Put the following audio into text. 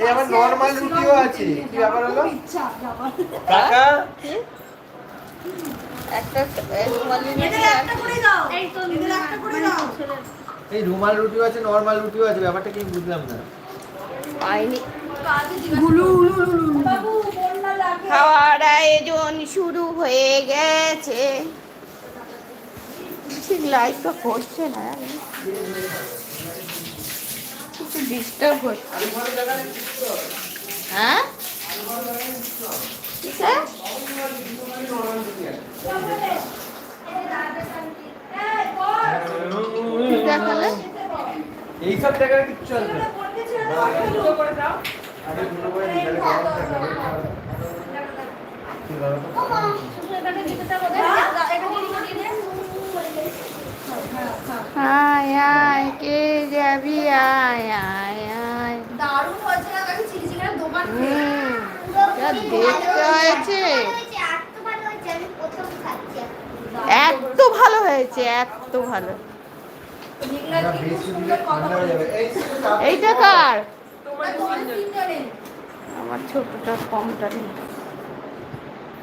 এই আবার নরমাল রুটিও আছে। কি ব্যাপার হলো? কাকা? একটা রুমালি এদের একটা করে দাও। এদের একটা করে দাও। এই রুমাল রুটিও আছে নরমাল রুটিও আছে ব্যাপারটা কি বুঝলাম না। পাইনি। খাওয়ার আয়োজন শুরু হয়ে গেছে। ঠিক লাইটটা করছে না। ডিস্টার্ব হচ্ছে হ্যাঁ? এইসব জায়গায় কিচ্ছু দুটো করে। দিলে আয় আয় কে যাবি? আয় আয় আয়। দারুণ হয়েছে না? কাকি চিলি চিকেনের দোকান দেখতে হয়েছে। এত ভালো হয়েছে এত ভালো। হয়ে এইটা কার? তোমার আমার ছোটটা কমটা নেই।